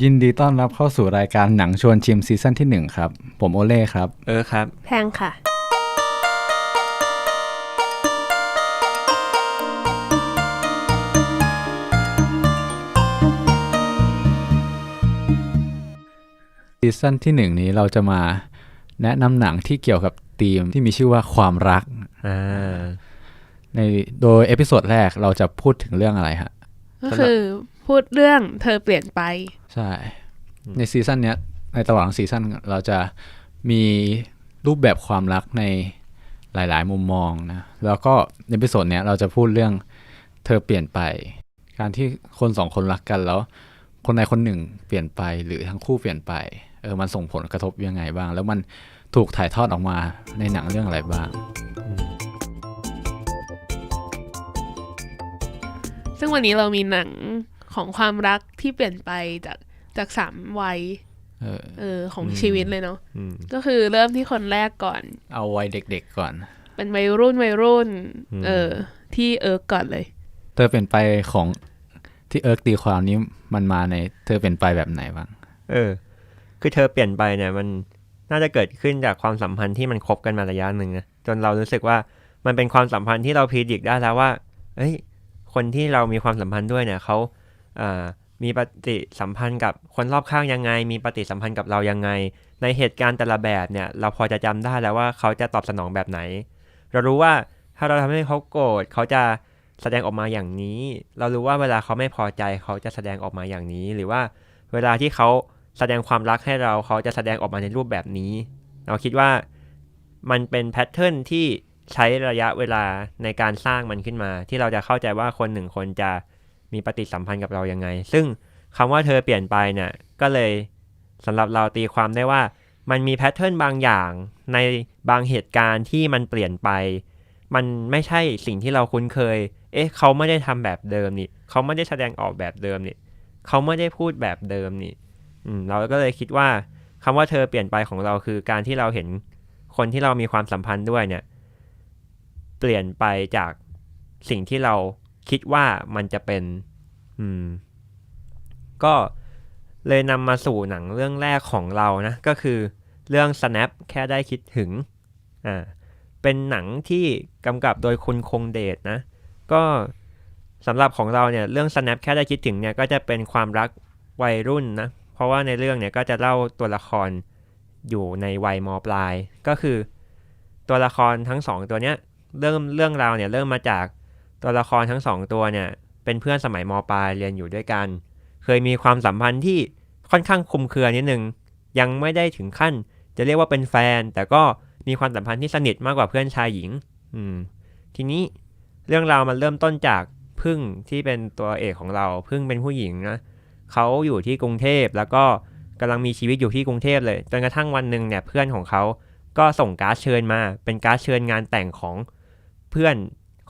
ยินดีต้อนรับเข้าสู่รายการหนังชวนชิมซีซั่นที่ 1 ครับ ผมโอเล่ครับ เออครับ แพงค่ะ ซีซั่นที่ 1 นี้เราจะมาแนะนำหนังที่เกี่ยวกับธีมที่มีชื่อว่าความรัก อ่า ในโดยเอพิโซดแรกเราจะพูดถึงเรื่องอะไรฮะก็คือ พูดเรื่องเธอเปลี่ยนไป ใช่ ในซีซั่นเนี้ย ในตลอดทั้งซีซั่นเราจะมีรูปแบบความรักในหลาย ๆ มุมมองนะ แล้วก็ในเอพิโซดเนี้ยเราจะพูดเรื่องเธอเปลี่ยนไป การที่คนสองคนรักกันแล้ว คนใดคนหนึ่งเปลี่ยนไปหรือทั้งคู่เปลี่ยนไปเออมันส่งผลกระทบยังไงบ้าง แล้วมันถูกถ่ายทอดออกมาในหนังเรื่องอะไรบ้าง ซึ่งวันนี้เรามีหนัง ของความรักที่เปลี่ยนไปจากจากสามวัยเออเออของชีวิตเลยเนาะอืมก็คือเริ่มที่คนแรกก่อน เอาวัยเด็กๆก่อน เป็นวัยรุ่นวัยรุ่นอืมเออ ที่เอิร์กก่อนเลย เธอเปลี่ยนไปของที่เอิร์กตีความนี้มันมาใน เธอเปลี่ยนไปแบบไหนบ้างเออ คือเธอเปลี่ยนไปเนี่ยมันน่าจะเกิดขึ้นจากความสัมพันธ์ที่มันคบกันมาระยะหนึ่งนะจนเรารู้สึกว่ามันเป็นความสัมพันธ์ที่เราพีดิกได้แล้วว่า เอ้ย คนที่เรามีความสัมพันธ์ด้วยเนี่ยเขาอ่า มีปฏิสัมพันธ์กับคนรอบข้างยังไง มีปฏิสัมพันธ์กับเรายังไง ในเหตุการณ์แต่ละแบบเนี่ย เราพอจะจำได้แล้วว่าเขาจะตอบสนองแบบไหน เรารู้ว่าถ้าเราทำให้เขาโกรธเขาจะแสดงออกมาอย่างนี้ เรารู้ว่าเวลาเขาไม่พอใจเขาจะแสดงออกมาอย่างนี้ หรือว่าเวลาที่เขาแสดงความรักให้เราเขาจะแสดงออกมาในรูปแบบนี้ เราคิดว่ามันเป็นแพทเทิร์นที่ใช้ระยะเวลาในการสร้างมันขึ้นมา ที่เราจะเข้าใจว่าคนหนึ่งคนจะ มีปฏิสัมพันธ์กับเรายังไง ซึ่งคำว่าเธอเปลี่ยนไปเนี่ยก็เลยสำหรับเราตีความได้ว่า มันมีแพทเทิร์นบางอย่างในบางเหตุการณ์ที่มันเปลี่ยนไป มันไม่ใช่สิ่งที่เราคุ้นเคย เอ๊ะ เขาไม่ได้ทำแบบเดิมนี่ เขาไม่ได้แสดงออกแบบเดิมนี่ เขาไม่ได้พูดแบบเดิมนี่อืมเราก็เลยคิดว่าคำว่าเธอเปลี่ยนไปของเราคือการที่เราเห็นคนที่เรามีความสัมพันธ์ด้วยเนี่ย เปลี่ยนไปจากสิ่งที่เราคิดว่ามันจะเป็น อืม ก็เลยนำมาสู่หนังเรื่องแรกของเรานะ ก็คือเรื่อง snap แค่ได้คิดถึง อ่า เป็นหนังที่กำกับโดยคุณคงเดชนะ ก็สำหรับของเราเนี่ยเรื่อง snap แค่ได้คิดถึงเนี่ยก็จะเป็นความรักวัยรุ่นนะ เพราะว่าในเรื่องเนี่ยก็จะเล่าตัวละครอยู่ในวัยมปลาย ก็คือ ตัวละครทั้งสองตัวเนี้ยเริ่มเรื่องราวเนี่ยเริ่มมาจากตัวละครทั้งสองตัวเนี่ย เป็นเพื่อนสมัยมปลายเรียนอยู่ด้วยกัน เคยมีความสัมพันธ์ที่ค่อนข้างคุมเครือนิดนึง ยังไม่ได้ถึงขั้น จะเรียกว่าเป็นแฟน แต่ก็มีความสัมพันธ์ที่สนิทมากกว่าเพื่อนชายหญิง อืม ทีนี้เรื่องราวมันเริ่มต้นจากพึ่งที่เป็นตัวเอกของเราพึ่งเป็นผู้หญิงนะเขาอยู่ที่กรุงเทพแล้วก็กำลังมีชีวิตอยู่ที่กรุงเทพเลยจนกระทั่งวันหนึ่งเนี่ยเพื่อนของเขาก็ส่งการ์ดเชิญมา เป็นการ์ดเชิญงานแต่งของเพื่อน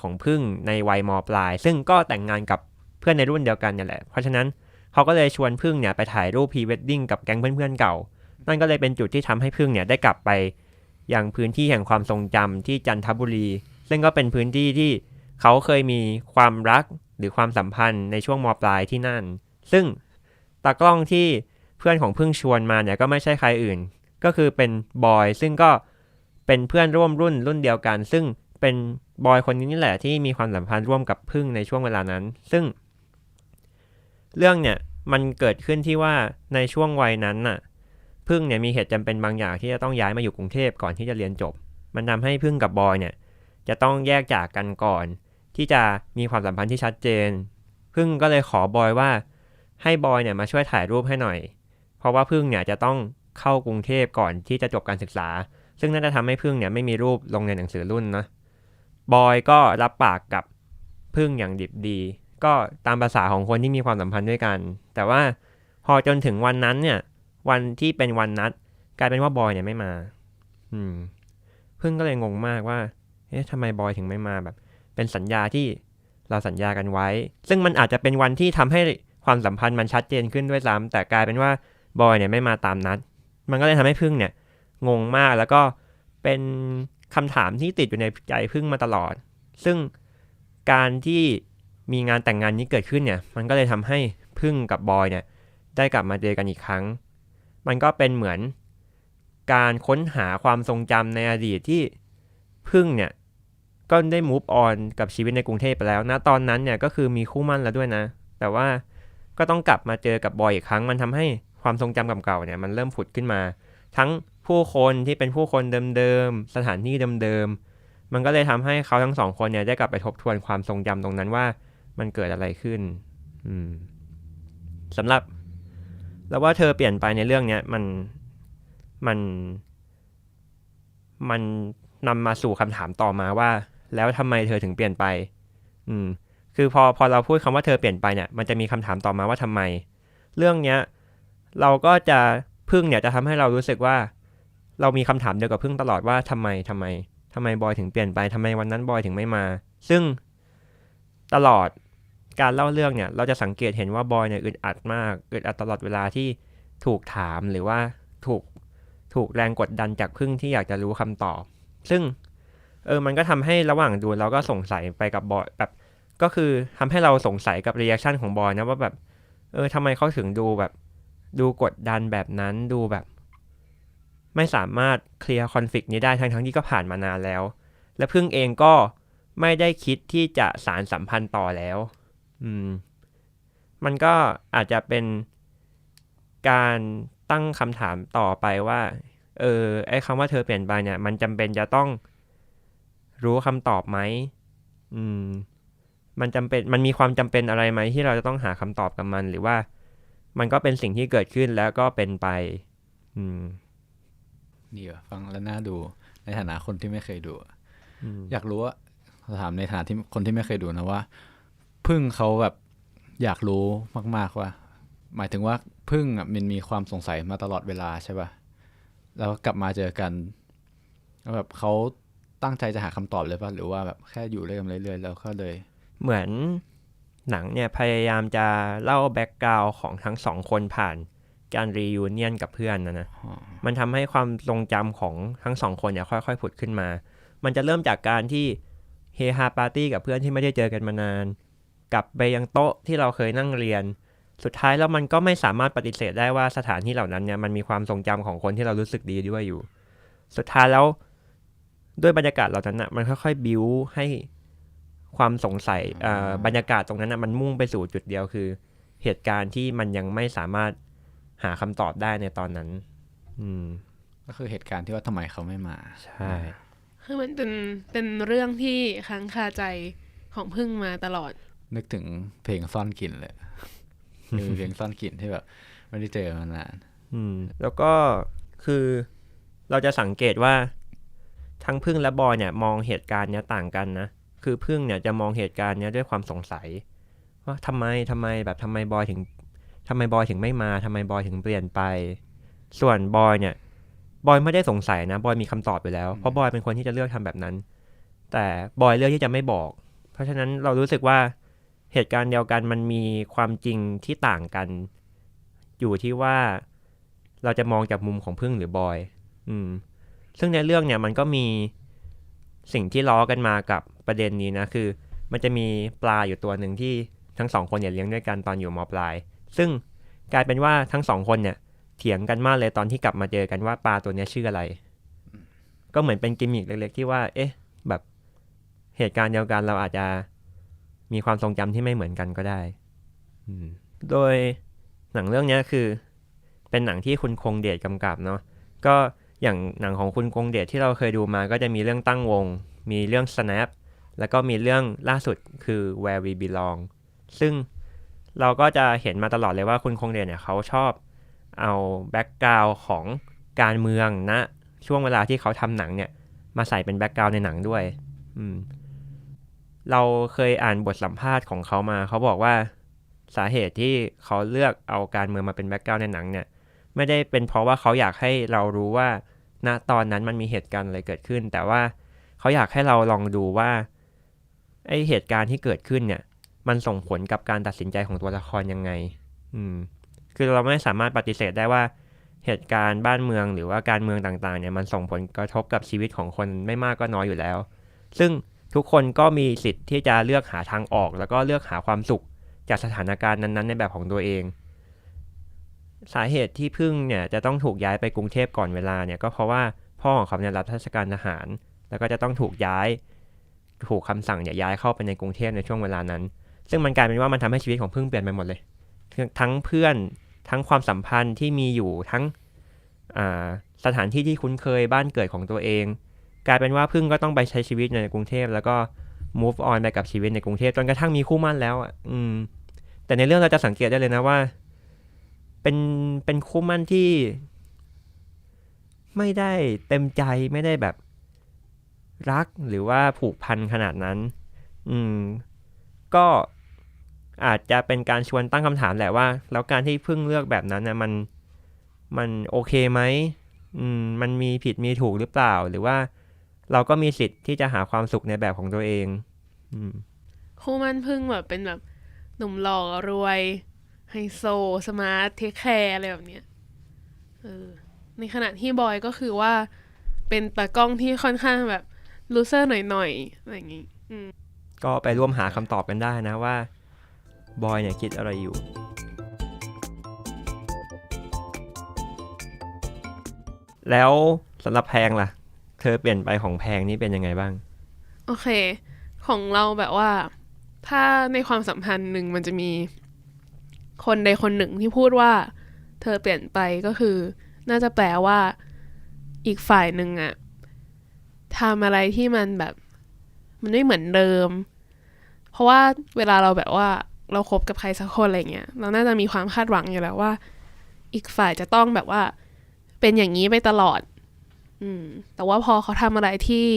ของพึ่งในวัยมปลาย ซึ่งก็แต่งงานกับเพื่อนในรุ่นเดียวกันเนี่ยแหละ เพราะฉะนั้นเขาก็เลยชวนพึ่งเนี่ยไปถ่ายรูปพรีเวดดิ้งกับแก๊งเพื่อนๆเก่า นั่นก็เลยเป็นจุดที่ทำให้พึ่งเนี่ยได้กลับไปยังพื้นที่แห่งความทรงจำที่จันทบุรี ซึ่งก็เป็นพื้นที่ที่เขาเคยมีความรักหรือความสัมพันธ์ในช่วงมปลายที่นั่น ซึ่งตากล้องที่เพื่อนของพึ่งชวนมาเนี่ยก็ไม่ใช่ใครอื่น ก็คือเป็นบอยซึ่งก็เป็นเพื่อนร่วมรุ่นรุ่นเดียวกัน ซึ่งเป็น บอยคนนี้นี่แหละที่มีความสัมพันธ์ร่วมกับพึ่งในช่วงเวลานั้น ซึ่ง เรื่องเนี่ยมันเกิดขึ้นที่ว่าในช่วงวัยนั้นน่ะ พึ่งเนี่ยมีเหตุจำเป็นบางอย่างที่จะต้องย้ายมาอยู่กรุงเทพก่อนที่จะเรียนจบ มันทำให้พึ่งกับบอยเนี่ย จะต้องแยกจากกันก่อน ที่จะมีความสัมพันธ์ที่ชัดเจน พึ่งก็เลยขอบอยว่า ให้บอยเนี่ยมาช่วยถ่ายรูปให้หน่อย เพราะว่าพึ่งเนี่ยจะต้องเข้ากรุงเทพก่อนที่จะจบการศึกษา ซึ่งน่าจะทำให้พึ่งเนี่ยไม่มีรูปลงในหนังสือรุ่นนะ บอยก็รับปากกับพึ่งอย่างดิบดี ก็ตามภาษาของคนที่มีความสัมพันธ์ด้วยกัน แต่ว่าพอจนถึงวันนั้นเนี่ย วันที่เป็นวันนัด กลายเป็นว่าบอยเนี่ยไม่มา อืม พึ่งก็เลยงงมากว่า เอ๊ะทำไมบอยถึงไม่มาแบบ เป็นสัญญาที่เราสัญญากันไว้ ซึ่งมันอาจจะเป็นวันที่ทำให้ความสัมพันธ์มันชัดเจนขึ้นด้วยซ้ำแต่กลายเป็นว่าบอยเนี่ยไม่มาตามนัด มันก็เลยทำให้พึ่งเนี่ย งงมากแล้วก็เป็น คำถามที่ติดอยู่ในใจพึ่งมาตลอด ซึ่งการที่มีงานแต่งงานนี้เกิดขึ้นเนี่ย มันก็เลยทำให้พึ่งกับบอยเนี่ย ได้กลับมาเจอกันอีกครั้ง มันก็เป็นเหมือนการค้นหาความทรงจำในอดีตที่พึ่งเนี่ย ก็ได้ move on กับชีวิตในกรุงเทพไปแล้วนะตอนนั้นเนี่ยก็คือมีคู่มั่นแล้วด้วยนะ แต่ว่าก็ต้องกลับมาเจอกับบอยอีกครั้ง มันทำให้ความทรงจำเก่าๆเนี่ยมันเริ่มผุดขึ้นมา ทั้ง ผู้คนที่เป็นผู้คนเดิมๆ สถานที่เดิมๆ มันก็เลยทำให้เขาทั้งสองคนเนี่ยได้กลับไปทบทวนความทรงจำตรงนั้นว่ามันเกิดอะไรขึ้น อืมสำหรับ แล้วว่าเธอเปลี่ยนไปในเรื่องเนี้ยมันมัน มันนำมาสู่คำถามต่อมาว่า แล้วทำไมเธอถึงเปลี่ยนไป อืม คือพอพอเราพูดคำว่าเธอเปลี่ยนไปเนี่ย มันจะมีคำถามต่อมาว่าทำไม เรื่องเนี้ย เราก็จะพึ่งเนี่ยจะทำให้เรารู้สึกว่า เรามีคำถามเดียวกับพึ่งตลอดว่าทำไมทำไมทำไมบอยถึงเปลี่ยนไปทำไมวันนั้นบอยถึงไม่มา ซึ่งตลอดการเล่าเรื่องเนี่ย เราจะสังเกตเห็นว่าบอยเนี่ยอึดอัดมากอึดอัดตลอดเวลาที่ถูกถามหรือว่าถูกถูกแรงกดดันจากพึ่งที่อยากจะรู้คำตอบ ซึ่งเออมันก็ทำให้ระหว่างดูเราก็สงสัยไปกับบอยแบบ ก็คือทำให้เราสงสัยกับเรีแอคชั่นของบอยนะว่าแบบ เออทำไมเขาถึงดูแบบ ดูกดดันแบบนั้นดูแบบ ไม่สามารถเคลียร์คอนฟ lict นี้ได้ทั้งทั้งที่ก็ผ่านมานานแล้ว และพึ่งเองก็ไม่ได้คิดที่จะสารสัมพันธ์ต่อแล้ว อืม มันก็อาจจะเป็นการตั้งคำถามต่อไปว่า เออ ไอ้คำว่าเธอเปลี่ยนไปเนี่ย มันจำเป็นจะต้องรู้คำตอบไหม อืม มันจำเป็น มันมีความจำเป็นอะไรไหมที่เราจะต้องหาคำตอบกับมัน หรือว่า มันก็เป็นสิ่งที่เกิดขึ้นแล้วก็เป็นไป อืม ดีว่ะฟังแล้วน่าดูในฐานะคนที่ไม่เคยดูอะอืมอยากรู้ว่าถามในฐานะที่คนที่ไม่เคยดูนะว่า พึ่งเขาแบบอยากรู้มาก ๆว่า หมายถึงว่าพึ่งอะมันมีความสงสัยมาตลอดเวลาใช่ป่ะแล้วกลับมาเจอกันแล้วแบบเขาตั้งใจจะหาคำตอบเลยป่ะหรือว่าแบบแค่อยู่ด้วยกันเรื่อยๆแล้วก็เลย เหมือนหนังเนี่ยพยายามจะเล่าแบ็กกราวน์ของทั้งสองคนผ่าน การรียูเนียนกับเพื่อนนะนะอ๋อมันทำให้ความทรงจำของทั้งสองคนเนี่ยค่อยๆผุดขึ้นมา มันจะเริ่มจากการที่เฮฮาปาร์ตี้กับเพื่อนที่ไม่ได้เจอกันมานาน กลับไปยังโต๊ะที่เราเคยนั่งเรียน สุดท้ายแล้วมันก็ไม่สามารถปฏิเสธได้ว่าสถานที่เหล่านั้นเนี่ยมันมีความทรงจำของคนที่เรารู้สึกดีด้วยอยู่ สุดท้ายแล้วด้วยบรรยากาศเหล่านั้นนะมันค่อยๆบิวให้ความสงสัยเอ่อบรรยากาศตรงนั้นนะมันมุ่งไปสู่จุดเดียวคือ เหตุการณ์ที่มันยังไม่สามารถ หาคำตอบได้ในตอนนั้น อืม ก็คือเหตุการณ์ที่ว่าทำไมเขาไม่มา ใช่คือมันเป็นเป็นเรื่องที่ค้างคาใจของพึ่งมาตลอด นึกถึงเพลงซ่อนกลิ่นเลยคือเพลงซ่อนกลิ่นที่แบบไม่ได้เจอมานาน อืม แล้วก็คือเราจะสังเกตว่า ทั้งพึ่งและบอยเนี่ย มองเหตุการณ์เนี้ยต่างกันนะ คือพึ่งเนี่ยจะมองเหตุการณ์เนี้ยด้วยความสงสัย ว่าทำไมทำไมแบบทำไมบอยถึง ทำไมบอยถึงไม่มาทำไมบอยถึงเปลี่ยนไป ส่วนบอยเนี่ยบอยไม่ได้สงสัยนะ บอยมีคำตอบอยู่แล้ว เพราะบอยเป็นคนที่จะเลือกทำแบบนั้น แต่บอยเลือกที่จะไม่บอก เพราะฉะนั้นเรารู้สึกว่าเหตุการณ์เดียวกันมันมีความจริงที่ต่างกัน อยู่ที่ว่าเราจะมองจากมุมของพึ่งหรือบอย อืม ซึ่งในเรื่องเนี่ยมันก็มีสิ่งที่ล้อกันมากับประเด็นนี้นะ คือ มันจะมีปลาอยู่ตัวหนึ่งที่ทั้งสองคนเนี่ยเลี้ยงด้วยกันตอนอยู่มปลาย ซึ่งกลายเป็นว่าทั้งสองคนเนี่ย เถียงกันมากเลยตอนที่กลับมาเจอกันว่าปลาตัวนี้ชื่ออะไร ก็เหมือนเป็นกิมมิคเล็กๆที่ว่า เอ๊ะ แบบเหตุการณ์เดียวกันเราอาจจะมีความทรงจำที่ไม่เหมือนกันก็ได้ โดยหนังเรื่องนี้คือ เป็นหนังที่คุณคงเดชกำกับเนาะ ก็อย่างหนังของคุณคงเดชที่เราเคยดูมา ก็จะมีเรื่องตั้งวง มีเรื่อง snap แล้วก็มีเรื่องล่าสุดคือ where we belong ซึ่ง เราก็จะเห็นมาตลอดเลยว่าคุณคงเดชเนี่ยเขาชอบเอาแบ็กกราวของการเมืองนะ ช่วงเวลาที่เขาทำหนังเนี่ย มาใส่เป็นแบ็กกราวในหนังด้วย อืม เราเคยอ่านบทสัมภาษณ์ของเขามา เขาบอกว่าสาเหตุที่เขาเลือกเอาการเมืองมาเป็นแบ็กกราวในหนังเนี่ย ไม่ได้เป็นเพราะว่าเขาอยากให้เรารู้ว่าณตอนนั้นมันมีเหตุการณ์อะไรเกิดขึ้น แต่ว่าเขาอยากให้เราลองดูว่าไอเหตุการณ์ที่เกิดขึ้นเนี่ย มันส่งผลกับการตัดสินใจของตัวละครยังไง อืม คือเราไม่สามารถปฏิเสธได้ว่าเหตุการณ์บ้านเมืองหรือว่าการเมืองต่างๆ เนี่ยมันส่งผลกระทบกับชีวิตของคนไม่มากก็น้อยอยู่แล้ว ซึ่งทุกคนก็มีสิทธิ์ที่จะเลือกหาทางออก แล้วก็เลือกหาความสุขจากสถานการณ์นั้นๆ ในแบบของตัวเอง สาเหตุที่พึ่งเนี่ยจะต้องถูกย้ายไปกรุงเทพก่อนเวลาเนี่ยก็เพราะว่าพ่อของเขาเนี่ยรับราชการทหาร แล้วก็จะต้องถูกย้าย ถูกคำสั่งเนี่ยย้ายเข้าไปในกรุงเทพในช่วงเวลานั้น ซึ่งมันกลายเป็นว่ามันทำให้ชีวิตของพึ่งเปลี่ยนไปหมดเลย ทั้งเพื่อนทั้งความสัมพันธ์ที่มีอยู่ทั้งสถานที่ที่คุ้นเคยบ้านเกิดของตัวเอง กลายเป็นว่าพึ่งก็ต้องไปใช้ชีวิตในกรุงเทพแล้วก็ move on ไปกับชีวิตในกรุงเทพจนกระทั่งมีคู่มั่นแล้วอะอืม แต่ในเรื่องเราจะสังเกตได้เลยนะว่า เป็นเป็นคู่มั่นที่ ไม่ได้เต็มใจไม่ได้แบบรักหรือว่าผูกพันขนาดนั้น อืม ก็ อาจจะเป็นการชวนตั้งคำถามแหละว่า แล้วการที่พึ่งเลือกแบบนั้นนะมันมันโอเคไหมอืมมันมีผิดมีถูกหรือเปล่า หรือว่าเราก็มีสิทธิ์ที่จะหาความสุขในแบบของตัวเอง อืมคู่มันพึ่งแบบเป็นแบบหนุ่มหล่อรวยไฮโซสมาร์ทเทคแคร์อะไรแบบเนี้ยเออในขณะที่บอยก็คือว่า เป็นตากล้องที่ค่อนข้างแบบลูเซอร์หน่อยๆอะไรอย่างงี้ก็ไปร่วมหาคำตอบกันได้นะว่า บอยเนี่ยคิดอะไรอยู่ แล้วสำหรับแพงล่ะ เธอเปลี่ยนไปของแพงนี่เป็นยังไงบ้าง โอเค ของเราแบบว่า ถ้าในความสัมพันธ์หนึ่งมันจะมี คนใดคนหนึ่งที่พูดว่า เธอเปลี่ยนไปก็คือ น่าจะแปลว่า อีกฝ่ายหนึ่งอะทำอะไรที่มันแบบ มันไม่เหมือนเดิม เพราะว่าเวลาเราแบบว่า เราคบกับใครสักคนอะไรเงี้ยเราน่าจะมีความคาดหวังอยู่แล้วว่า อีกฝ่ายจะต้องแบบว่า เป็นอย่างนี้ไปตลอด อืม แต่ว่าพอเขาทำอะไรที่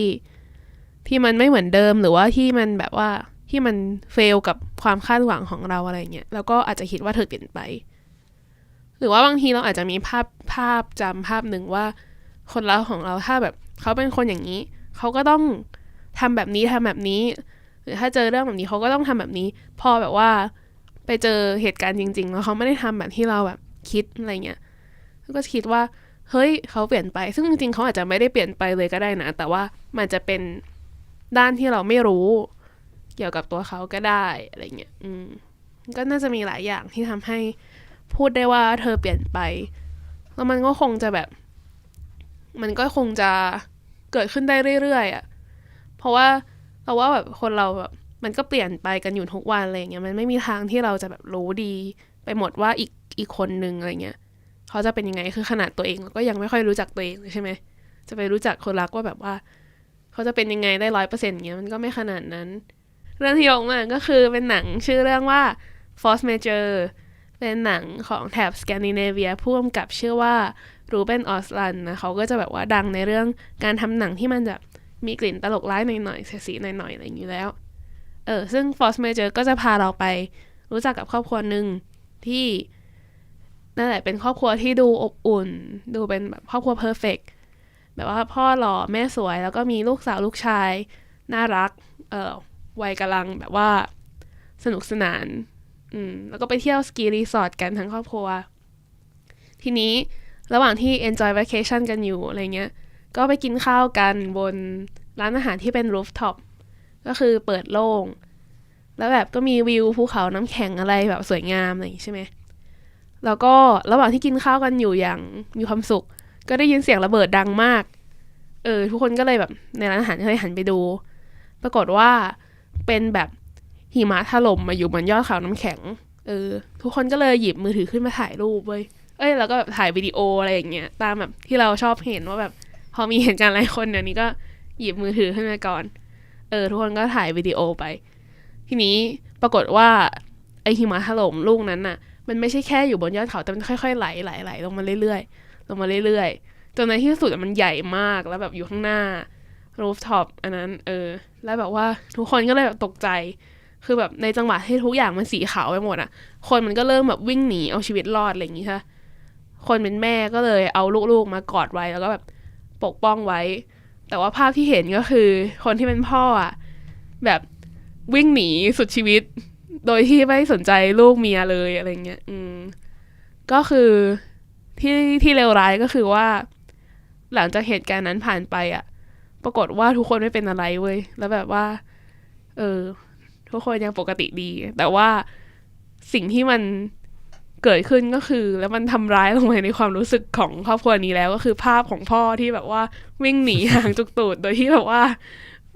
ที่มันไม่เหมือนเดิมหรือว่าที่มันแบบว่าที่มันเฟลกับความคาดหวังของเราอะไรเงี้ยแล้วก็อาจจะคิดว่าเธอเปลี่ยนไป หรือว่าบางทีเราอาจจะมีภาพภาพจำภาพหนึ่งว่า คนเราของเราถ้าแบบเขาเป็นคนอย่างนี้ เขาก็ต้องทำแบบนี้ทำแบบนี้ หรือถ้าเจอเรื่องแบบนี้เขาก็ต้องทำแบบนี้ พอแบบว่า ไปเจอเหตุการณ์จริง ๆ แล้วเขาไม่ได้ทำแบบที่เราแบบคิดอะไรเงี้ยก็คิดว่าเฮ้ยเขาเปลี่ยนไป ซึ่งจริงๆเขาอาจจะไม่ได้เปลี่ยนไปเลยก็ได้นะ แต่ว่ามันจะเป็นด้านที่เราไม่รู้ เกี่ยวกับตัวเขาก็ได้อะไรเงี้ยอืมก็น่าจะมีหลายอย่างที่ทำให้พูดได้ว่าเธอเปลี่ยนไป แล้วมันก็คงจะแบบ มันก็คงจะเกิดขึ้นได้เรื่อยๆอะ่ะ เพราะว่า เราว่าแบบคนเราแบบมันก็เปลี่ยนไปกันอยู่ทุกวันอะไรเงี้ยมันไม่มีทางที่เราจะแบบรู้ดี ไปหมดว่าอีกอีกคนนึงอะไรเงี้ยเขาจะเป็นยังไงคือขนาดตัวเองเราก็ยังไม่ค่อยรู้จักตัวเองใช่ไหมจะไปรู้จักคนรักว่าแบบว่า เขาจะเป็นยังไงได้ร้อยเปอร์เซ็นต์เงี้ยมันก็ไม่ขนาดนั้น เรื่องที่ยกมาก็คือเป็นหนังชื่อเรื่องว่า Force Major เป็นหนังของแถบสแกนดิเนเวียพ่วงกับชื่อว่ารูเบนออสลันนะเขาก็จะแบบว่าดังในเรื่องการทำหนังที่มันแบบ มีกลิ่นตลกร้ายหน่อยๆเสียสีหน่อยๆอะไรอย่างนี้แล้ว เออซึ่ง Force Major ก็จะพาเราไปรู้จักกับครอบครัวหนึ่งที่นั่นแหละเป็นครอบครัวที่ดูอบอุ่น ดูเป็นแบบครอบครัวเพอร์เฟกแบบว่าพ่อหล่อแม่สวย แล้วก็มีลูกสาวลูกชาย น่ารัก เออวัยกำลังแบบว่าสนุกสนาน อืม แล้วก็ไปเที่ยวสกีรีสอร์ทกันทั้งครอบครัว ทีนี้ระหว่างที่ enjoy vacation กันอยู่อะไรเงี้ย ก็ไปกินข้าวกันบนร้านอาหารที่เป็น rooftop ก็คือเปิดโล่ง แล้วแบบก็มีวิวภูเขาน้ำแข็งอะไรแบบสวยงามอะไรอย่างงี้ใช่ไหมแล้วก็ระหว่างที่กินข้าวกันอยู่อย่างมีความสุข ก็ได้ยินเสียงระเบิดดังมาก เออ ทุกคนก็เลยแบบในร้านอาหารก็เลยหันไปดู ปรากฏว่าเป็นแบบหิมะถล่มมาอยู่บนยอดเขาน้ำแข็ง เออ ทุกคนก็เลยหยิบมือถือขึ้นมาถ่ายรูปเว้ย เอ้ย แล้วก็แบบถ่ายวิดีโออะไรอย่างเงี้ย ตามแบบที่เราชอบเห็นว่าแบบ พอมีเหตุการณ์อะไรคนเดี๋ยวนี้ก็หยิบมือถือขึ้นมาก่อน เออ ทุกคนก็ถ่ายวิดีโอไป ทีนี้ปรากฏว่าไอหิมะถล่มลูกนั้นน่ะ มันไม่ใช่แค่อยู่บนยอดเขาแต่มันค่อยๆไหลไหลไหลลงมาเรื่อยๆลงมาเรื่อยๆจนในที่สุดมันใหญ่มากแล้วแบบอยู่ข้างหน้ารูฟท็อปอันนั้น เออ แล้วแบบว่าทุกคนก็เลยแบบตกใจ คือแบบในจังหวะที่ทุกอย่างมันสีขาวไปหมดอะ คนมันก็เริ่มแบบวิ่งหนีเอาชีวิตรอดอะไรอย่างงี้ใช่ะคนเป็นแม่ก็เลยเอาลูกๆมากอดไว้แล้วก็แบบ ปกป้องไว้ แต่ว่าภาพที่เห็นก็คือ คนที่เป็นพ่ออะแบบวิ่งหนีสุดชีวิต โดยที่ไม่สนใจลูกเมียเลยอะไรเงี้ยอืมก็คือที่ที่เลวร้ายก็คือว่า หลังจากเหตุการณ์นั้นผ่านไปอะ ปรากฏว่าทุกคนไม่เป็นอะไรเว้ยแล้วแบบว่า เออ ทุกคนยังปกติดี แต่ว่าสิ่งที่มัน เกิดขึ้นก็คือ แล้วมันทำร้ายลงไปในความรู้สึกของครอบครัวนี้แล้วก็คือภาพของพ่อที่แบบว่าวิ่งหนีห่างจุกตูดโดยที่แบบว่า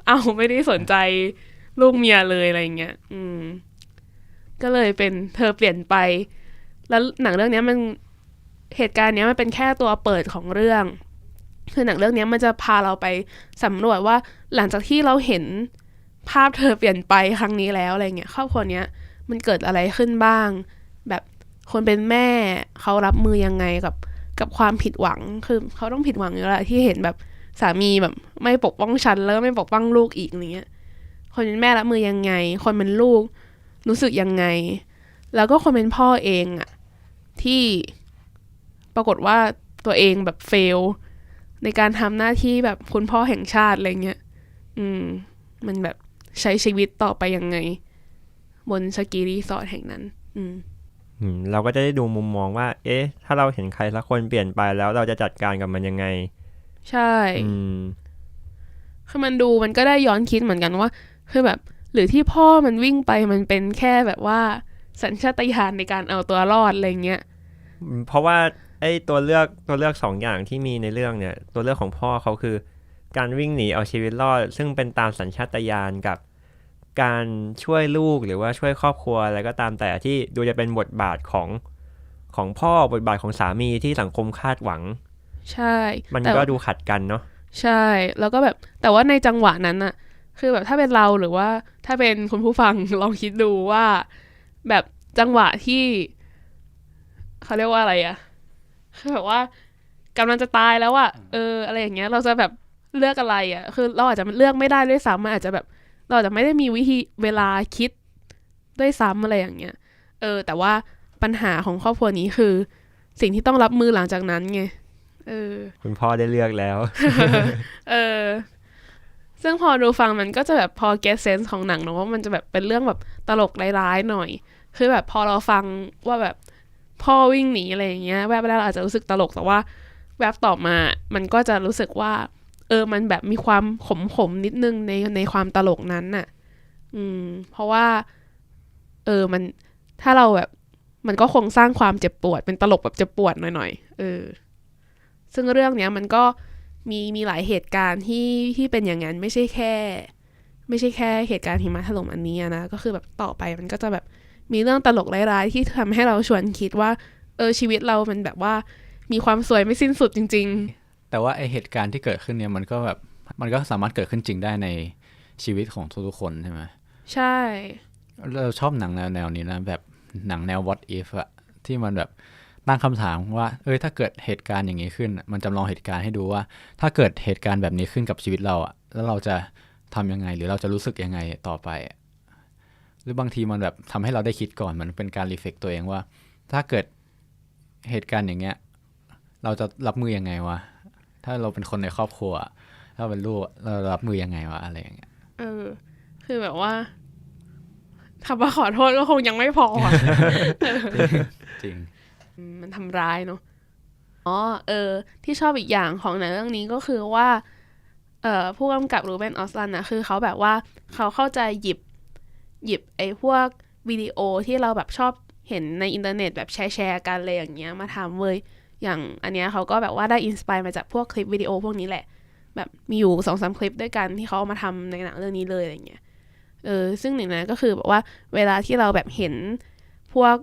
เอาไม่ได้สนใจลูกเมียเลยอะไรเงี้ยอืม ก็เลยเป็นเธอเปลี่ยนไป แล้วหนังเรื่องนี้มันเหตุการณ์เนี้ยมันเป็นแค่ตัวเปิดของเรื่องคือหนังเรื่องนี้มันจะพาเราไปสำรวจว่าหลังจากที่เราเห็นภาพเธอเปลี่ยนไปครั้งนี้แล้วอะไรเงี้ยครอบครัวเนี้ยมันเกิดอะไรขึ้นบ้าง แบบ คนเป็นแม่เขารับมือยังไงกับกับความผิดหวัง คือเขาต้องผิดหวังอยู่แล้วแหละที่เห็นแบบสามีแบบ ไม่ปกป้องฉันแล้วไม่ปกป้องลูกอีกอะไรเงี้ย คนเป็นแม่รับมือยังไง คนเป็นลูกรู้สึกยังไง แล้วก็คนเป็นพ่อเองอะที่ปรากฏว่าตัวเองแบบเฟล ในการทำหน้าที่แบบคุณพ่อแห่งชาติอะไรเงี้ย อืม มันแบบใช้ชีวิตต่อไปยังไง บนสกีรีสอร์ทแห่งนั้น อืม เราก็จะได้ดูมุมมองว่า เอ๊ะ ถ้าเราเห็นใครสักคนเปลี่ยนไปแล้วเราจะจัดการกับมันยังไง ใช่อืมคือมันดูมันก็ได้ย้อนคิดเหมือนกันว่า คือแบบ หรือที่พ่อมันวิ่งไปมันเป็นแค่แบบว่า สัญชาตญาณในการเอาตัวรอดอะไรเงี้ยเพราะว่าไอ้ตัวเลือกตัวเลือกสองอย่างที่มีในเรื่องเนี่ย ตัวเลือกของพ่อเขาคือ การวิ่งหนีเอาชีวิตรอด ซึ่งเป็นตามสัญชาตญาณกับ การช่วยลูกหรือว่าช่วยครอบครัวอะไรก็ตามแต่ที่ดูจะเป็นบทบาทของของพ่อบทบาทของสามีที่สังคมคาดหวัง ใช่ มันแต่ก็ดูขัดกันเนาะใช่ แล้วก็แบบแต่ว่าในจังหวะนั้นอะคือแบบถ้าเป็นเราหรือว่าถ้าเป็นคุณผู้ฟังลองคิดดูว่า แบบจังหวะที่เขาเรียกว่าอะไรอะคือแบบว่ากำลังจะตายแล้วอะเอออะไรอย่างเงี้ย เราจะแบบเลือกอะไรอะคือเราอาจจะเลือกไม่ได้ด้วยซ้ำมันอาจจะแบบ เราอาจจะไม่ได้มีวิธีเวลาคิดด้วยซ้ำอะไรอย่างเงี้ย เออ แต่ว่าปัญหาของครอบครัวนี้คือ สิ่งที่ต้องรับมือหลังจากนั้นไง เออ คุณพ่อได้เลือกแล้ว เออ ซึ่งพอดูฟังมันก็จะแบบพอ get sense ของหนังเนอะว่ามันจะแบบเป็นเรื่องแบบตลกร้ายๆหน่อย คือแบบพอเราฟังว่าแบบพ่อวิ่งหนีอะไรอย่างเงี้ย แวบแรกเราอาจจะรู้สึกตลกแต่ว่า แวบต่อมา มันก็จะรู้สึกว่า เออมันแบบมีความขมขมนิดนึงในในความตลกนั้นน่ะ อืม เพราะว่า เออมันถ้าเราแบบ มันก็คงสร้างความเจ็บปวด เป็นตลกแบบเจ็บปวดหน่อยๆเออ ซึ่งเรื่องเนี้ย มันก็มีมีหลายเหตุการณ์ที่ที่เป็นอย่างนั้นไม่ใช่แค่ ไม่ใช่แค่เหตุการณ์หิมะถล่มอันนี้นะก็คือแบบต่อไปมันก็จะแบบมีเรื่องตลกร้ายๆที่ทำให้เราชวนคิดว่า เออชีวิตเรามันแบบว่ามีความสวยไม่สิ้นสุดจริง แต่ว่าไอเหตุการณ์ที่เกิดขึ้นเนี่ยมันก็แบบมันก็สามารถเกิดขึ้นจริงได้ในชีวิตของทุกๆคนใช่ไหมๆใช่ เราชอบหนังแนวแนวนี้นะแบบหนังแนว what if อะที่มันแบบตั้งคำถามว่า เอ้ยถ้าเกิดเหตุการณ์อย่างนี้ขึ้นอะมันจำลองเหตุการณ์ให้ดูว่า ถ้าเกิดเหตุการณ์แบบนี้ขึ้นกับชีวิตเราอะแล้วเราจะทำยังไง หรือเราจะรู้สึกยังไงต่อไปอะหรือบางทีมันแบบทำให้เราได้คิดก่อนมันเป็นการรีเฟกตัวเองว่า ถ้าเกิดเหตุการณ์อย่างเงี้ย เราจะรับมือยังไงวะ ถ้าเราเป็นคนในครอบครัว ถ้าเป็นลูกเรารับมือยังไงวะอะไรอย่างเงี้ยเออ คือแบบว่าคำว่าขอโทษก็คงยังไม่พออะจริงอืมมันทำร้ายเนาะอ๋อเออ ที่ชอบอีกอย่างของหนังเรื่องนี้ก็คือว่า เอ่อผู้กำกับรูเบนออสลันนะคือเขาแบบว่าเขาเข้าใจหยิบหยิบไอ้พวกวิดีโอที่เราแบบชอบเห็นในอินเทอร์เน็ตแบบแชร์แชร์กันเลยอย่างเงี้ยมาทำเว้ย อย่างอันเนี้ยเขาก็แบบว่าได้อินสปายมาจากพวกคลิปวิดีโอพวกนี้แหละ แบบมีอยู่สองสามคลิปด้วยกันที่เขาเอามาทำในหนังเรื่องนี้เลยอะไรเงี้ยเออซึ่งหนึ่งนั้นก็คือแบบว่าเวลาที่เราแบบเห็นพวก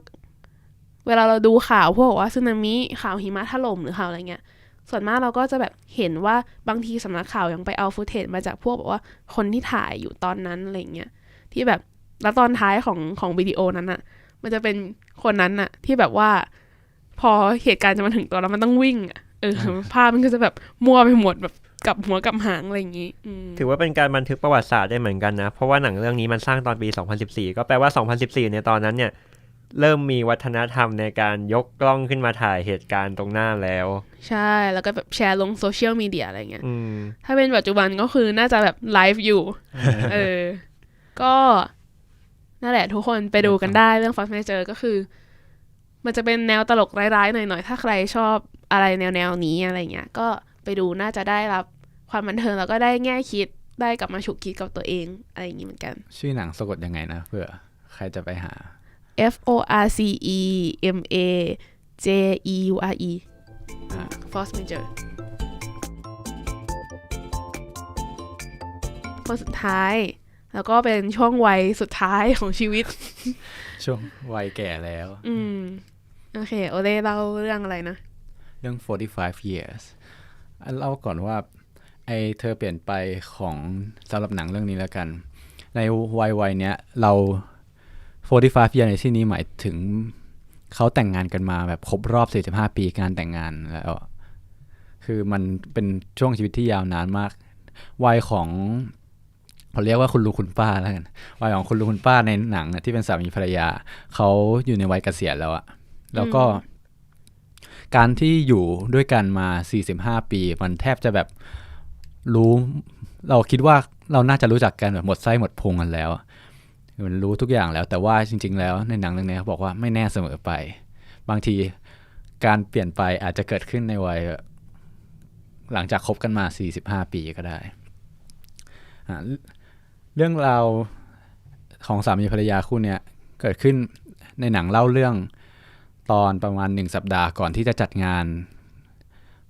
เวลาเราดูข่าวพวกว่าสึนามิข่าวหิมะถล่มหรือข่าวอะไรเงี้ยส่วนมากเราก็จะแบบเห็นว่าบางทีสำนักข่าวยังไปเอาฟุตเทจมาจากพวกแบบว่าคนที่ถ่ายอยู่ตอนนั้นอะไรเงี้ยที่แบบแล้วตอนท้ายของของวิดีโอนั้นอะมันจะเป็นคนนั้นอะที่แบบว่า พอเหตุการณ์จะมาถึงตัวแล้วมันต้องวิ่งอะเออภาพมันก็จะแบบมั่วไปหมดแบบกลับหัวกลับหางอะไรอย่างงี้อืมถือว่าเป็นการบันทึกประวัติศาสตร์ได้เหมือนกันนะ เพราะว่าหนังเรื่องนี้มันสร้างตอนปี 2014 ก็แปลว่า 2014 ในยตอนนั้นเนี่ย เริ่มมีวัฒนธรรมในการยกกล้องขึ้นมาถ่ายเหตุการณ์ตรงหน้าแล้ว ใช่แล้วก็แบบแชร์ลงโซเชียลมีเดียอะไรเงี้ยอืมถ้าเป็นปัจจุบันก็คือน่าจะแบบไลฟ์อยู่เออก็นั่นแหละทุกคนไปดูกันได้เรื่อง Fast Major ก็คือ มันจะเป็นแนวตลกร้ายๆหน่อยๆ ถ้าใครชอบอะไรแนวๆนี้อะไรเงี้ย ก็ไปดูน่าจะได้รับความบันเทิงแล้วก็ได้แง่คิดได้กลับมาฉุกคิดกับตัวเองอะไรอย่างนี้เหมือนกัน ชื่อหนังสะกดยังไงนะเพื่อใครจะไปหา F O R C E M A J E U R E อ่า force major คนสุดท้าย แล้วก็เป็นช่วงวัยสุดท้ายของชีวิต ช่วงวัยแก่แล้ว อืม โอเค โอเล่เล่าเรื่องอะไรนะ เรื่อง 45 years เล่าก่อนว่า ไอเธอเปลี่ยนไปของสำหรับหนังเรื่องนี้แล้วกัน ในวัยวัยเนี้ย เรา 45 years ในที่นี้หมายถึงเขาแต่งงานกันมาแบบครบรอบ 45 ปีการแต่งงานแล้วคือมันเป็นช่วงชีวิตที่ยาวนานมาก วัยของเขาเรียกว่าคุณลุงคุณป้าแล้วกันวัยของคุณลุงคุณป้าในหนังที่เป็นสามีภรรยา เขาอยู่ในวัยเกษียณแล้วอะ แล้วก็ การที่อยู่ด้วยกันมา 45 ปี มันแทบจะแบบรู้ เราคิดว่าเราน่าจะรู้จักกันแบบหมดไส้หมดพุงกันแล้วมันรู้ทุกอย่างแล้ว แต่ว่าจริง ๆ แล้วในหนังเรื่องนี้เขาบอกว่าไม่แน่เสมอไป บางทีการเปลี่ยนไปอาจจะเกิดขึ้นในวัยหลังจากคบกันมา 45 ปีก็ได้อ่าเรื่องราวของสามีภรรยาคู่เนี้ยเกิดขึ้นในหนังเล่าเรื่อง ตอนประมาณหนึ่งสัปดาห์ก่อนที่จะจัดงาน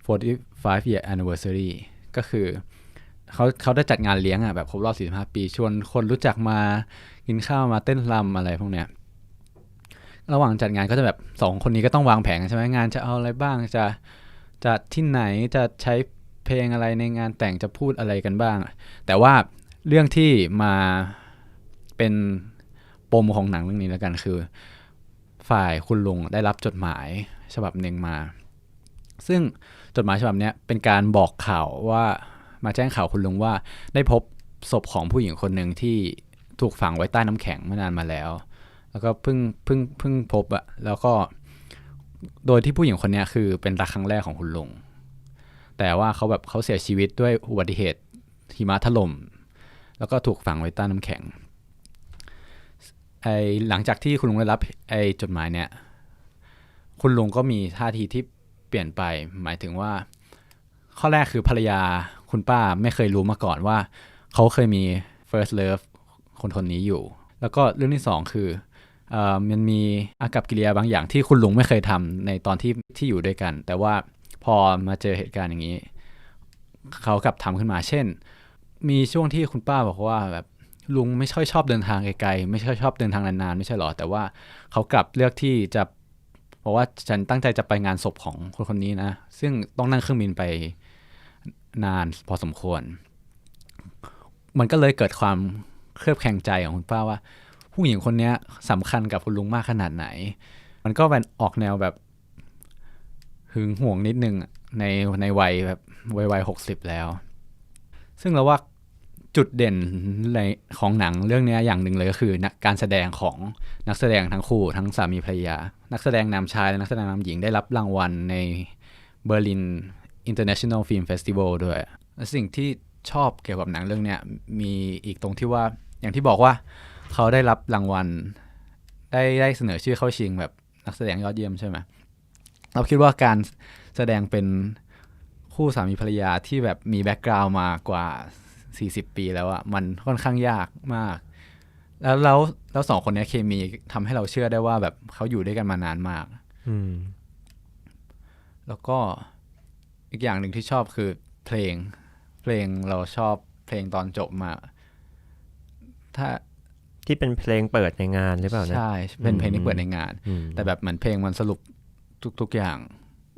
45 year anniversary ก็คือเขาเขาได้จัดงานเลี้ยงอะแบบครบรอบ 45 ปี ชวนคนรู้จักมากินข้าวมาเต้นรำอะไรพวกเนี้ย ระหว่างจัดงานก็จะแบบสองคนนี้ก็ต้องวางแผนกันใช่ไหมงานจะเอาอะไรบ้างจะจะที่ไหนจะใช้เพลงอะไรในงานแต่งจะพูดอะไรกันบ้าง แต่ว่าเรื่องที่มาเป็นปมของหนังเรื่องนี้แล้วกันคือ ฝ่ายคุณลุงได้รับจดหมายฉบับหนึ่งมา ซึ่งจดหมายฉบับนี้เป็นการบอกข่าวว่ามาแจ้งข่าวคุณลุงว่าได้พบศพของผู้หญิงคนหนึ่งที่ถูกฝังไว้ใต้น้ำแข็งเมื่อนานมาแล้ว แล้วก็เพิ่งเพิ่งเพิ่งพบอะแล้วก็โดยที่ผู้หญิงคนนี้คือเป็นรักครั้งแรกของคุณลุง แต่ว่าเขาแบบเขาเสียชีวิตด้วยอุบัติเหตุหิมะถล่ม แล้วก็ถูกฝังไว้ใต้น้ำแข็ง ไอหลังจากที่คุณลุงได้รับไอจดหมายเนี่ย คุณลุงก็มีท่าทีที่เปลี่ยนไป หมายถึงว่า ข้อแรกคือภรรยาคุณป้าไม่เคยรู้มาก่อนว่า เขาเคยมี first love คนคนนี้อยู่ แล้วก็เรื่องที่สองคืออมันมีอากับกิริยาบางอย่างที่คุณลุงไม่เคยทำในตอนที่ที่อยู่ด้วยกัน แต่ว่าพอมาเจอเหตุการณ์อย่างนี้ เขากลับทำขึ้นมา เช่น มีช่วงที่คุณป้าบอกว่าแบบ ลุงไม่ค่อยชอบเดินทางไกลๆไม่ค่อยชอบเดินทางนานๆไม่ใช่หรอ แต่ว่าเขากลับเลือกที่จะบอกว่าฉันตั้งใจจะไปงานศพของคนคนนี้นะ ซึ่งต้องนั่งเครื่องบินไปนานพอสมควร มันก็เลยเกิดความเครือบแคลงใจของคุณป้าว่า ผู้หญิงคนนี้สำคัญกับคุณลุงมากขนาดไหน มันก็เป็นออกแนวแบบหึงห่วงนิดนึงในในวัยแบบวัยวัยหกสิบแล้ว ซึ่งเราว่า จุดเด่นในของหนังเรื่องนี้อย่างหนึ่งเลยก็คือนัการแสดงของนักแสดงทั้งคู่ทั้งสามีภรรยา นักแสดงนำชายและนักแสดงนำหญิงได้รับรางวัลในเบอร์ลิน International Film Festival ด้วย สิ่งที่ชอบเกี่ยวกับหนังเรื่องนี้มีอีกตรงที่ว่าอย่างที่บอกว่าเขาได้รับรางวัล ได้ได้เสนอชื่อเข้าชิงแบบนักแสดงยอดเยี่ยมใช่ไหมเราคิดว่าการแสดงเป็นคู่สามีภรรยาที่แบบมีแบ็กกราวด์มากว่า 40 ปีแล้วอะมันค่อนข้างยากมาก แล้วแล้วแล้วสองคนเนี้ยเคมีทำให้เราเชื่อได้ว่าแบบเขาอยู่ด้วยกันมานานมาก อืม แล้วก็อีกอย่างหนึ่งที่ชอบคือเพลง เพลงเราชอบเพลงตอนจบมากถ้าที่เป็นเพลงเปิดในงานหรือเปล่านะใช่เป็นเพลงที่เปิดในงานอืมแต่แบบเหมือนเพลงมันสรุปทุก ๆอย่าง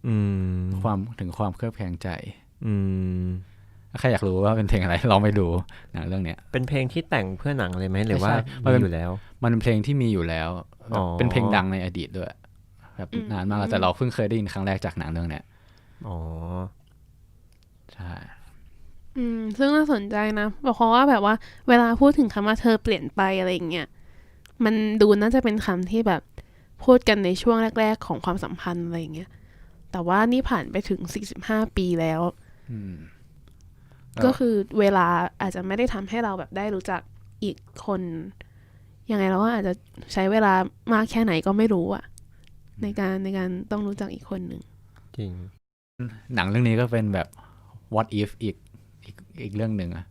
อืมความถึงความเครือบแคลงใจ อืม ถ้าใครอยากรู้ว่าเป็นเพลงอะไรลองไปดูหนังเรื่องเนี้ยเป็นเพลงที่แต่งเพื่อหนังเลยไหมหรือว่าใช่มันมีเป็นอยู่แล้ว มันเป็นเพลงที่มีอยู่แล้วแบบอ๋อเป็นเพลงดังในอดีตด้วยแบบอืมนานมากแล้วแต่เราเพิ่งเคยได้ยินครั้งแรกจากหนังเรื่องเนี้ยอ๋อใช่อืมซึ่งน่าสนใจนะบอกเพราะว่าแบบว่าเวลาพูดถึงคำว่าเธอเปลี่ยนไปอะไรอย่างเงี้ยมันดูน่าจะเป็นคำที่แบบพูดกันในช่วงแรก ๆ ของความสัมพันธ์อะไรอย่างเงี้ยแต่ว่านี่ผ่านไปถึง45ปีแล้ว อืม ก็คือเวลาอาจจะไม่ได้ทำให้เราแบบได้รู้จักอีกคนยังไงเราก็อาจจะใช้เวลามากแค่ไหนก็ไม่รู้อะในการในการต้องรู้จักอีกคนหนึ่งจริง หนังเรื่องนี้ก็เป็นแบบ what if อีกอีกอีกเรื่องหนึ่งอะ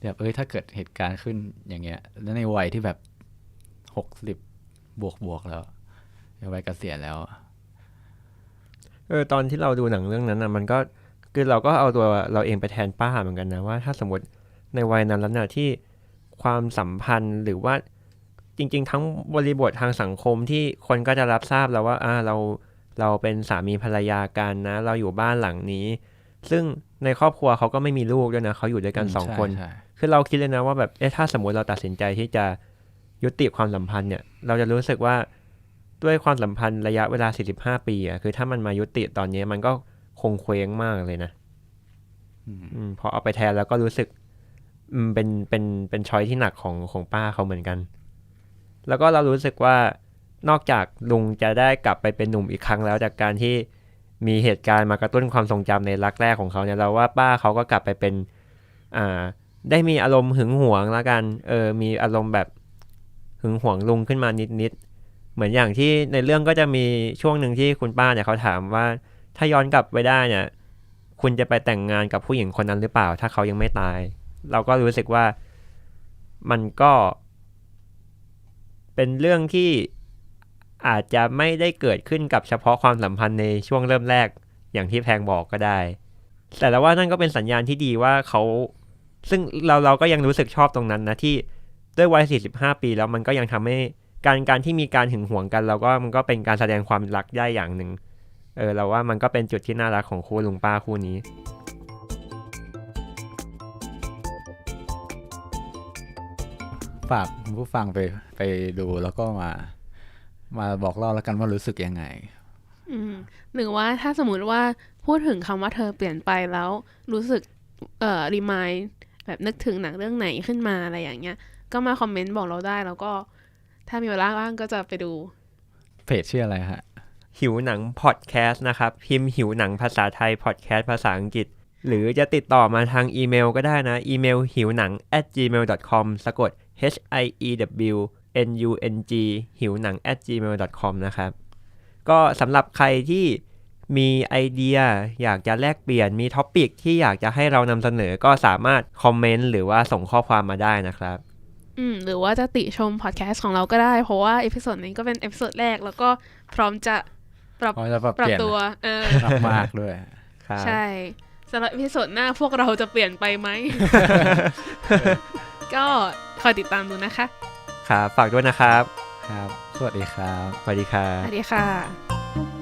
แบบเอ้ยถ้าเกิดเหตุการณ์ขึ้นอย่างเงี้ย แล้วในวัยที่แบบหกสิบบวกบวกๆแล้วจะไปเกษียณแล้ว เออตอนที่เราดูหนังเรื่องนั้นอะมันก็ คือเราก็เอาตัวเราเองไปแทนป้าเหมือนกันนะว่า ถ้าสมมติในวัยนั้นแล้วน่ะที่ความสัมพันธ์หรือว่าจริง ๆ ทั้งบริบททางสังคมที่คนก็จะรับทราบแล้วว่าอ่าเราเราเป็นสามีภรรยากันนะ เราอยู่บ้านหลังนี้ ซึ่งในครอบครัวเขาก็ไม่มีลูกด้วยนะเขาอยู่ด้วยกันสองใช่คนใช่คือเราคิดเลยนะว่าแบบเอ๊ะถ้าสมมติเราตัดสินใจที่จะยุติความสัมพันธ์เนี่ย เราจะรู้สึกว่าด้วยความสัมพันธ์ระยะเวลา 45 ปีอะคือถ้ามันมายุติตอนนี้มันก็ คงเคว้งมากเลยนะอืมอืมพอเอาไปแทนแล้วก็รู้สึก อืมเป็นเป็นเป็นช้อยที่หนักของของป้าเขาเหมือนกัน แล้วก็เรารู้สึกว่านอกจากลุงจะได้กลับไปเป็นหนุ่มอีกครั้งแล้วจากการที่มีเหตุการณ์มากระตุ้นความทรงจำในรักแรกของเขาเนี่ยเราว่าป้าเขาก็กลับไปเป็น อ่า ได้มีอารมณ์หึงหวงแล้วกัน เออ มีอารมณ์แบบหึงหวงลุงขึ้นมานิดๆเหมือนอย่างที่ในเรื่องก็จะมีช่วงหนึ่งที่คุณป้าเนี่ยเขาถามว่า ถ้าย้อนกลับไปได้เนี่ย คุณจะไปแต่งงานกับผู้หญิงคนนั้นหรือเปล่า ถ้าเขายังไม่ตาย เราก็รู้สึกว่ามันก็ เป็นเรื่องที่อาจจะไม่ได้เกิดขึ้นกับเฉพาะความสัมพันธ์ในช่วงเริ่มแรกอย่างที่แพงบอกก็ได้ แต่แล้วว่านั่นก็เป็นสัญญาณที่ดีว่าเขา ซึ่งเราเราก็ยังรู้สึกชอบตรงนั้นนะที่ด้วยวัย 45 ปีแล้วมันก็ยังทำให้การการที่มีการหึงหวงกัน เราก็มันก็เป็นการแสดงความรักได้อย่างหนึ่ง เออเราว่ามันก็เป็นจุดที่น่ารักของคู่ลุงป้าคู่นี้ฝากคุณผู้ฟังไปไปดูแล้วก็มามาบอกเล่าแล้วกันว่ารู้สึกยังไงอืมหรือว่าถ้าสมมุติว่าพูดถึงคำว่าเธอเปลี่ยนไปแล้ว รู้สึกเอ่อรีมายแบบนึกถึงหนังเรื่องไหนขึ้นมาอะไรอย่างเงี้ย ก็มาคอมเมนต์บอกเราได้แล้วก็ ถ้ามีเวลาว่างก็จะไปดูเพจชื่ออะไรฮะ หิวหนังพอดแคสต์นะครับ พิมพ์หิวหนังภาษาไทยพอดแคสต์ภาษาอังกฤษ หรือจะติดต่อมาทางอีเมลก็ได้นะ อีเมลหิวหนัง at gmail com สะกด h i e w n u n g หิวหนัง at gmail com นะครับ ก็สำหรับใครที่มีไอเดียอยากจะแลกเปลี่ยนมีท็อปิกที่อยากจะให้เรานำเสนอก็สามารถคอมเมนต์หรือว่าส่งข้อความมาได้นะครับอืมหรือว่าจะติชมพอดแคสต์ของเราก็ได้ เพราะว่าเอพิโซดนี้ก็เป็นเอพิโซดแรกแล้วก็พร้อมจะ ปรับเพราะจะปรับปรับเปลี่ยนตัวเออมากๆด้วยครับใช่สำหรับเอพิโซดหน้าพวกเราจะเปลี่ยนไปไหม ก็คอยติดตามดูนะคะ ครับ ฝากด้วยนะครับ ครับ สวัสดีครับ สวัสดีครัสบวัสดีค่ะ